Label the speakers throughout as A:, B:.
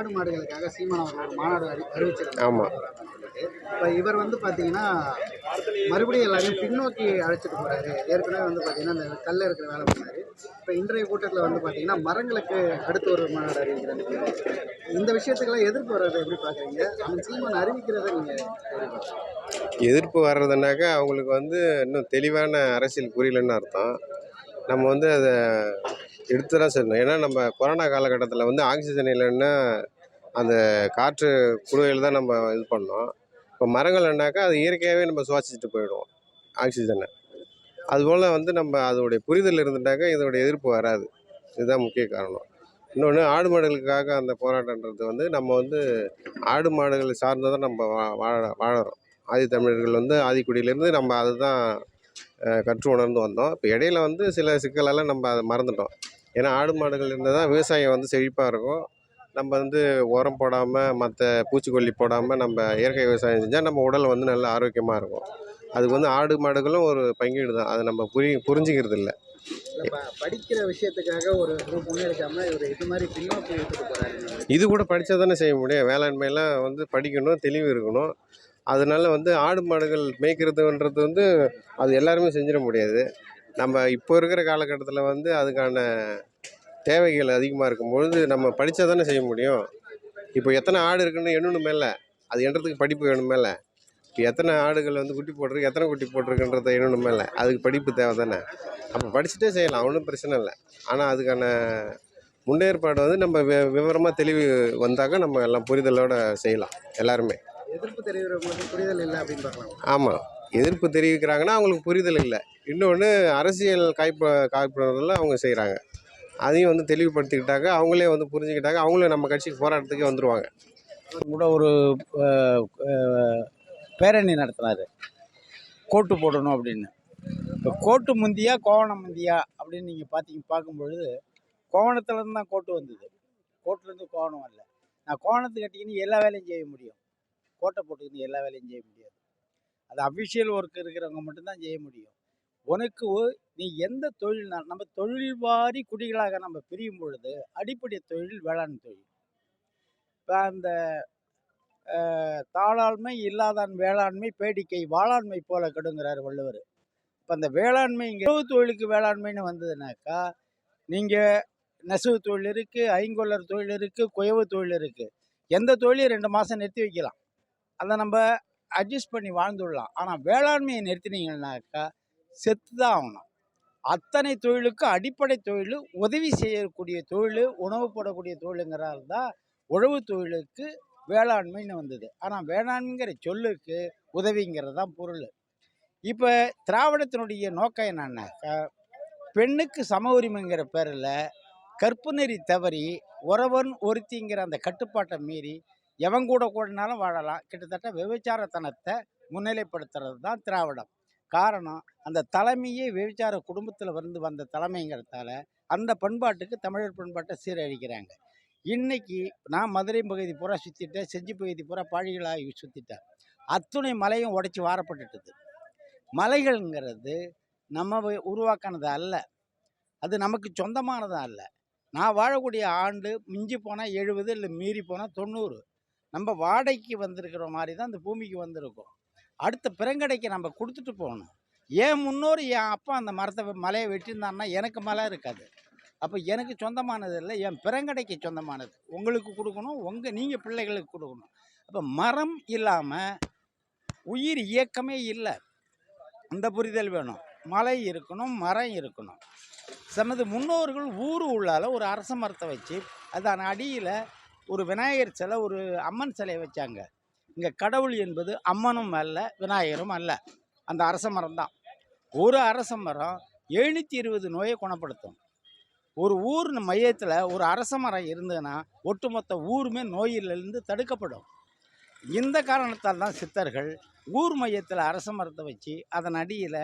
A: ஆடு மாடுகளுக்காக சீமான் அவர்கள் ஒரு மாநாடு அறி அறிவிச்சிருக்காங்க
B: ஆமாம்
A: இப்போ இவர் வந்து பார்த்தீங்கன்னா மறுபடியும் எல்லாரையும் பின்னோக்கி அழைச்சிட்டு போறாரு. ஏற்கனவே வந்து பார்த்தீங்கன்னா இந்த கல்ல இருக்கிற வேலை பண்ணாரு. இப்போ இன்றைய கூட்டத்தில் வந்து பார்த்தீங்கன்னா மரங்களுக்கு அடுத்து ஒரு மாநாடு அறிவிக்கிறாங்க இந்த விஷயத்துக்கெல்லாம் எதிர்ப்பு வர்றதை எப்படி பார்க்குறீங்க அந்த சீமான் அறிவிக்கிறத நீங்கள்
B: எதிர்ப்பு வர்றதுனாக்கா அவங்களுக்கு வந்து இன்னும் தெளிவான அரசியல் புரியலன்னு அர்த்தம். நம்ம வந்து அதை எடுத்து தான் செய்யணும். ஏன்னா நம்ம கொரோனா காலகட்டத்தில் வந்து ஆக்சிஜன் இல்லைன்னா அந்த காற்று குழுவையில் தான் நம்ம இது பண்ணோம். இப்போ மரங்கள் என்னாக்கா அது இயற்கையாகவே நம்ம சுவாசிச்சுட்டு போயிடுவோம் ஆக்சிஜனை அதுபோல் வந்து நம்ம அதோடைய புரிதல் இருந்துட்டாக்கா இதோடைய எதிர்ப்பு வராது. இதுதான் முக்கிய காரணம். இன்னொன்று ஆடு மாடுகளுக்காக அந்த போராட்டன்றது வந்து நம்ம வந்து ஆடு மாடுகளை சார்ந்து தான் நம்ம வா வாழ வாழறோம். ஆதி தமிழர்கள் வந்து ஆதிக்குடியிலேருந்து நம்ம அதுதான் கற்று உணர்ந்து வந்தோம். இப்போ இடையில வந்து சில சிக்கலெல்லாம் நம்ம அதை மறந்துட்டோம். ஏன்னா ஆடு மாடுகள் இருந்தால் தான் விவசாயம் வந்து செழிப்பாக இருக்கும். நம்ம வந்து உரம் போடாமல் மற்ற பூச்சிக்கொல்லி போடாமல் நம்ம இயற்கை விவசாயம் செஞ்சால் நம்ம உடல் வந்து நல்ல ஆரோக்கியமாக இருக்கும். அதுக்கு வந்து ஆடு மாடுகளும் ஒரு பங்கீடு தான். அதை நம்ம புரி புரிஞ்சிக்கிறது இல்லை.
A: படிக்கிற விஷயத்துக்காக ஒரு குரூப் முன்னெடுக்காம இவர் இது மாதிரி பின்னோக்கி
B: இது கூட படித்தா தானே செய்ய முடியும். வேளாண்மையெல்லாம் வந்து படிக்கணும் தெளிவு இருக்கணும். அதனால் வந்து ஆடு மாடுகள் மேய்க்கிறதுன்றது வந்து அது எல்லாருமே செஞ்சிட முடியாது. நம்ம இப்போ இருக்கிற காலகட்டத்தில் வந்து அதுக்கான தேவைகள் அதிகமாக இருக்கும் பொழுது நம்ம படித்தா தானே செய்ய முடியும். இப்போ எத்தனை ஆடு இருக்குன்னு எண்ணணும் மேலே அது எண்ணுறதுக்கு படிப்பு வேணும் மேலே. இப்போ எத்தனை ஆடுகள் வந்து குட்டி போட்டிருக்கு எத்தனை குட்டி போட்டிருக்குன்றத எண்ணணும் மேலே அதுக்கு படிப்பு தேவை தானே. அப்போ படிச்சுட்டே செய்யலாம் ஒன்றும் பிரச்சனை இல்லை. ஆனால் அதுக்கான முன்னேற்பாடு வந்து நம்ம வி விவரமாக தெளிவு வந்தாக்க நம்ம எல்லாம் புரிதலோடு செய்யலாம் எல்லாருமே.
A: எதிர்ப்பு தெரிவிக்கிறவங்களுக்கு புரிதல் இல்லை அப்படின்னு பார்க்கலாம்.
B: ஆமாம் எதிர்ப்பு தெரிவிக்கிறாங்கன்னா அவங்களுக்கு புரிதல் இல்லை. இன்னொன்று அரசியல் காய்ப்பு காய்ப்புணர்வில் அவங்க செய்கிறாங்க அதையும் வந்து தெளிவுபடுத்திக்கிட்டாக்க அவங்களே வந்து புரிஞ்சுக்கிட்டாக்க அவங்களே நம்ம கட்சிக்கு போராட்டத்துக்கே வந்துருவாங்க.
C: கூட ஒரு பேரணி நடத்தினார். கோட்டு போடணும் அப்படின்னு. இப்போ கோட்டு முந்தியா கோவணம் முந்தியா அப்படின்னு நீங்கள் பார்த்தீங்க பார்க்கும்பொழுது கோவணத்துலேருந்து தான் கோட்டு வந்தது. கோட்டுலேருந்து கோவணம் வரல. நான் கோவணத்தை கட்டிக்கின்னு எல்லா வேலையும் செய்ய முடியும். கோட்டை போட்டுக்கின்னு எல்லா வேலையும் செய்ய முடியாது. அது அஃபிஷியல் ஒர்க் இருக்கிறவங்க மட்டும்தான் செய்ய முடியும். உனக்கு நீ எந்த தொழில்னால் நம்ம தொழில் வாரி குடிகளாக நம்ம பிரியும் பொழுது அடிப்படை தொழில் வேளாண் தொழில். இப்போ அந்த தாளாண்மை இல்லாதான் வேளாண்மை பேடிக்கை வாளாண்மை போல கெடுங்கிறார் வள்ளுவர். இப்போ அந்த வேளாண்மை இங்கே உழவு தொழிலுக்கு வேளாண்மைன்னு வந்ததுனாக்கா நீங்கள் நெசவு தொழில் இருக்குது ஐங்கொல்லர் தொழில் இருக்குது குயவு தொழில் இருக்குது எந்த தொழிலையும் ரெண்டு மாதம் நிறுத்தி வைக்கலாம். அதை நம்ம அட்ஜஸ்ட் பண்ணி வாழ்ந்துடலாம் ஆனால் வேளாண்மையை நிறுத்தினீங்கன்னாக்கா செத்து தான் ஆகணும். அத்தனை தொழிலுக்கும் அடிப்படை தொழில் உதவி செய்யக்கூடிய தொழில் உணவு போடக்கூடிய தொழிலுங்கிறால் தான் உழவு தொழிலுக்கு வேளாண்மைன்னு வந்தது. ஆனால் வேளாண்மைங்கிற சொல்லுக்கு உதவிங்கிறது தான் பொருள். இப்போ திராவிடத்தினுடைய நோக்கம் என்னன்னாக்கா பெண்ணுக்கு சம உரிமைங்கிற பேரில் கற்பு நெறி தவறி உறவன் ஒருத்திங்கிற அந்த கட்டுப்பாட்டை மீறி எவன் கூட கூடனாலும் வாழலாம். கிட்டத்தட்ட விபச்சாரத்தனத்தை முன்னிலைப்படுத்துறது தான் திராவிடம். காரணம் அந்த தலைமையே விபச்சார குடும்பத்தில் வந்து வந்த தலைமைங்கிறதால அந்த பண்பாட்டுக்கு தமிழர் பண்பாட்டை சீரழிக்கிறாங்க. இன்னைக்கு நான் மதுரை பகுதி பூரா சுற்றிட்டேன் செஞ்சி பகுதி பூரா பாழிகளாகி சுற்றிட்டேன் அத்துணை மலையும் உடைச்சி வாரப்பட்டுட்டுது. மலைகள்ங்கிறது நம்ம உருவாக்கினது அல்ல. அது நமக்கு சொந்தமானதாக அல்ல. நான் வாழக்கூடிய ஆண்டு மிஞ்சி போனால் எழுபது இல்லை மீறி போனால் தொண்ணூறு. நம்ம வாடகைக்கு வந்திருக்கிற மாதிரி தான் இந்த பூமிக்கு வந்திருக்கோம். அடுத்த பிறங்கடைக்கு நம்ம கொடுத்துட்டு போகணும். என் முன்னோர் என் அப்பா அந்த மரத்தை மலையை வெட்டியிருந்தான்னா எனக்கு மலை இருக்காது. அப்போ எனக்கு சொந்தமானது இல்லை என் பிறங்கடைக்கு சொந்தமானது. உங்களுக்கு கொடுக்கணும் உங்கள் நீங்கள் பிள்ளைகளுக்கு கொடுக்கணும். அப்போ மரம் இல்லாமல் உயிர் இயக்கமே இல்லை. அந்த புரிதல் வேணும். மலை இருக்கணும் மரம் இருக்கணும். சமது முன்னோர்கள் ஊர் உள்ளால ஒரு அரச மரத்தை வச்சு அதன் அடியில் ஒரு விநாயகர் சிலை ஒரு அம்மன் சிலையை வச்சாங்க. இங்கே கடவுள் என்பது அம்மனும் அல்ல விநாயகரும் அல்ல. அந்த அரச மரம் தான். ஒரு அரச மரம் எழுநூற்றி இருபது நோயை குணப்படுத்தும். ஒரு ஊர் மையத்தில் ஒரு அரச மரம் இருந்ததுன்னா ஒட்டுமொத்த ஊருமே நோயிலிருந்து தடுக்கப்படும். இந்த காரணத்தால் தான் சித்தர்கள் ஊர் மையத்தில் அரச மரத்தை வச்சு அதன் அடியில்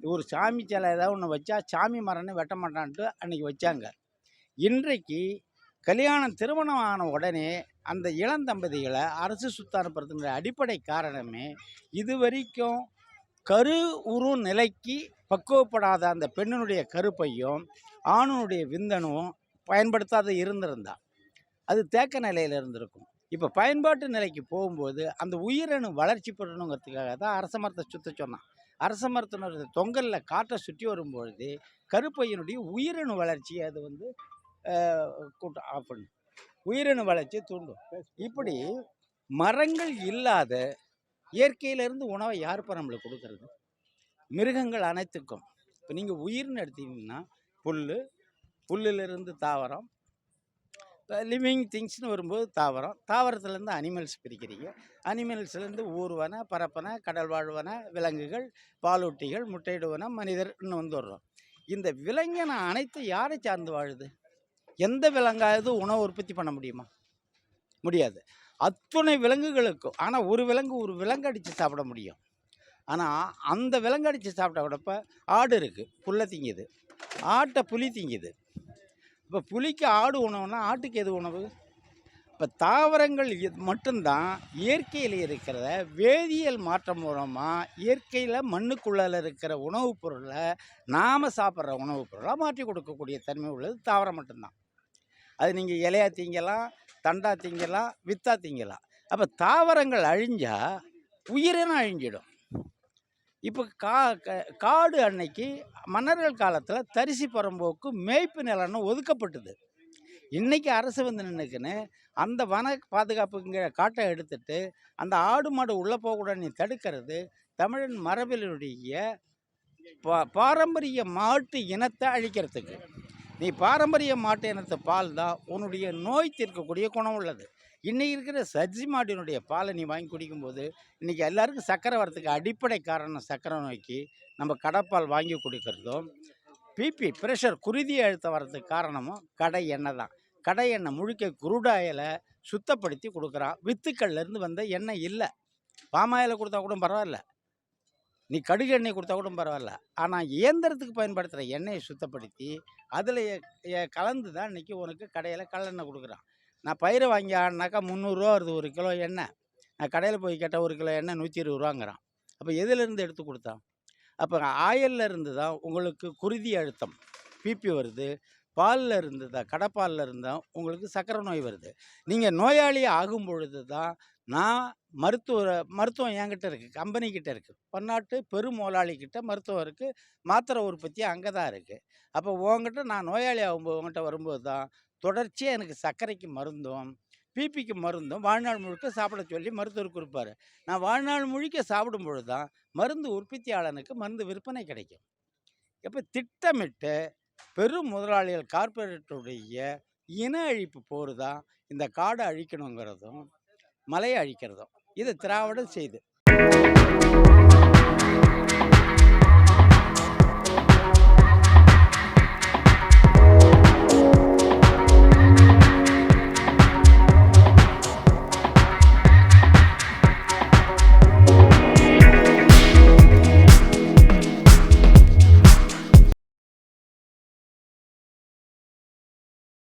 C: ஒரு சாமி சிலை ஏதாவது ஒன்று வச்சா சாமி மரம்னு வெட்ட மாட்டான்ட்டு அன்னைக்கு வச்சாங்க. இன்றைக்கு கல்யாணம் திருமணம் ஆன உடனே அந்த இளந்தம்பதிகளை அரசு சுத்த அனுப்புறதுங்கிற அடிப்படை காரணமே இது வரைக்கும் கரு உரு நிலைக்கு பக்குவப்படாத அந்த பெண்ணினுடைய கருப்பையும் ஆணுனுடைய விந்தனும் பயன்படுத்தாத இருந்திருந்தா. அது தேக்க நிலையில் இருந்திருக்கும். இப்போ பயன்பாட்டு நிலைக்கு போகும்போது அந்த உயிரணு வளர்ச்சி பெறணுங்கிறதுக்காக தான் அரச மரத்தை சுத்த சொன்னான். அரச மரத்தினுடைய தொங்கலில் காற்றை சுற்றி வரும்பொழுது கருப்பையினுடைய உயிரணு வளர்ச்சியை அது வந்து கூட்டம் ஆஃப் பண்ணும் உயிரணு வளர்ச்சியை தூண்டும். இப்படி மரங்கள் இல்லாத இயற்கையிலேருந்து உணவை யார் இப்போ நம்மளுக்கு கொடுக்கறது? மிருகங்கள் அனைத்துக்கும். இப்போ நீங்கள் உயிர்னு எடுத்தீங்கன்னா புல் புல்லிலிருந்து தாவரம் லிவிங் திங்ஸ்னு வரும்போது தாவரம். தாவரத்துலேருந்து அனிமல்ஸ் பிரிக்கிறீங்க. அனிமல்ஸ்லேருந்து ஊர்வன பரப்பன கடல் வாழ்வன விலங்குகள் பாலூட்டிகள் முட்டையிடுவன மனிதர்னு வந்து வர்றோம் இந்த விலங்கின அனைத்து யாரை சார்ந்து வாழுது? எந்த விலங்காவது உணவு உற்பத்தி பண்ண முடியுமா? முடியாது. அத்துணை விலங்குகளுக்கும் ஆனால் ஒரு விலங்கு ஒரு விலங்கு அடித்து சாப்பிட முடியும். ஆனால் அந்த விலங்கு அடித்து சாப்பிட்ட விடப்ப ஆடு இருக்குது புல்லை திங்குது. ஆட்டை புலி திங்குது. இப்போ புலிக்கு ஆடு உணவுனா ஆட்டுக்கு எது உணவு? இப்போ தாவரங்கள் மட்டும்தான் இயற்கையில் இருக்கிற வேதியியல் மாற்றம் மூலமாக இயற்கையில் மண்ணுக்குள்ளால இருக்கிற உணவுப் பொருளை நாம் சாப்பிட்ற உணவுப் பொருளாக மாற்றி கொடுக்கக்கூடிய தன்மை உள்ளது தாவரம் மட்டும்தான். அது நீங்கள் இலையா திங்கலாம் தண்டா திங்கலாம் வித்தா திங்கலாம். அப்போ தாவரங்கள் அழிஞ்சால் உயிரினம் அழிஞ்சிடும். இப்போ கா காடு அன்னைக்கு மன்னர்கள் காலத்தில் தரிசி புறம்போக்கு மேய்ப்பு நிலம்னு ஒதுக்கப்பட்டது. இன்றைக்கி அரசு வந்து நின்றுக்குன்னு அந்த வன பாதுகாப்புங்கிற காட்டை எடுத்துட்டு அந்த ஆடு மாடு உள்ளே போகக்கூடாது தடுக்கிறது தமிழன் மரபினுடைய பா பாரம்பரிய மாட்டு இனத்தை அழிக்கிறதுக்கு. நீ பாரம்பரிய மாட்டு இனத்து பால் தான் உன்னுடைய நோய் தீர்க்கக்கூடிய குணம் உள்ளது. இன்னைக்கு இருக்கிற சர்ஜி மாட்டினுடைய பாலை நீ வாங்கி குடிக்கும்போது இன்றைக்கி எல்லாருக்கும் சர்க்கரை வரத்துக்கு அடிப்படை காரணம் சர்க்கரை நோய்க்கு நம்ம கடைப்பால் வாங்கி குடிக்கிறதும் பிபி ப்ரெஷர் குருதி அழுத்தம் வரதுக்கு காரணமும் கடை எண்ணெய் தான். கடை எண்ணெய் முழுக்க குருடாயில் சுத்தப்படுத்தி கொடுக்குறான் வித்துக்கள்லேருந்து வந்த எண்ணெய் இல்லை. பாமாயில் கொடுத்தா கூட பரவாயில்ல. நீ கடுகு எண்ணெய் கொடுத்தா கூட பரவாயில்ல. ஆனால் இயந்திரத்துக்கு பயன்படுத்துகிற எண்ணெயை சுத்தப்படுத்தி அதில் கலந்து தான் இன்றைக்கி உனக்கு கடையில் கல்லெண்ணெய் கொடுக்குறான். நான் பயிரை வாங்கி ஆடினாக்கா முந்நூறுரூவா வருது ஒரு கிலோ எண்ணெய். நான் கடையில் போய் கேட்டால் ஒரு கிலோ எண்ணெய் நூற்றி இருபது ரூபாங்கிறான். அப்போ எதுலேருந்து எடுத்து கொடுத்தான்? அப்போ ஆயில்ல இருந்து தான் உங்களுக்கு குருதி அழுத்தம் பிபி வருது. பாலில் இருந்து தான் கடப்பாலில் இருந்தால் உங்களுக்கு சர்க்கரை நோய் வருது. நீங்கள் நோயாளி ஆகும் பொழுது தான் நான் மருத்துவ மருத்துவம் என்கிட்ட இருக்குது கம்பெனி கிட்ட இருக்குது பன்னாட்டு பெரும் முதலாளிக்கிட்ட மருத்துவம் இருக்குது மாத்திரை உற்பத்தி அங்கே தான் இருக்குது அப்போ உங்ககிட்ட நான் நோயாளி ஆகும்போது உங்கள்கிட்ட வரும்போது தான் தொடர்ச்சியாக எனக்கு சர்க்கரைக்கு மருந்தும் பிபிக்கு மருந்தும் வாழ்நாள் முழுக்க சாப்பிட சொல்லி மருத்துவர் கொடுப்பாரு. நான் வாழ்நாள் முழுக்க சாப்பிடும் பொழுது தான் மருந்து உற்பத்தியாளனுக்கு மருந்து விற்பனை கிடைக்கும். இப்போ திட்டமிட்டு பெரும் முதலாளிகள் கார்ப்பரேட்டுடைய இன அழிப்பு போர் தான் இந்த காடை அழிக்கணுங்கிறதும் மலையை அழிக்கிறதும். இது திராவிடம் செய்து.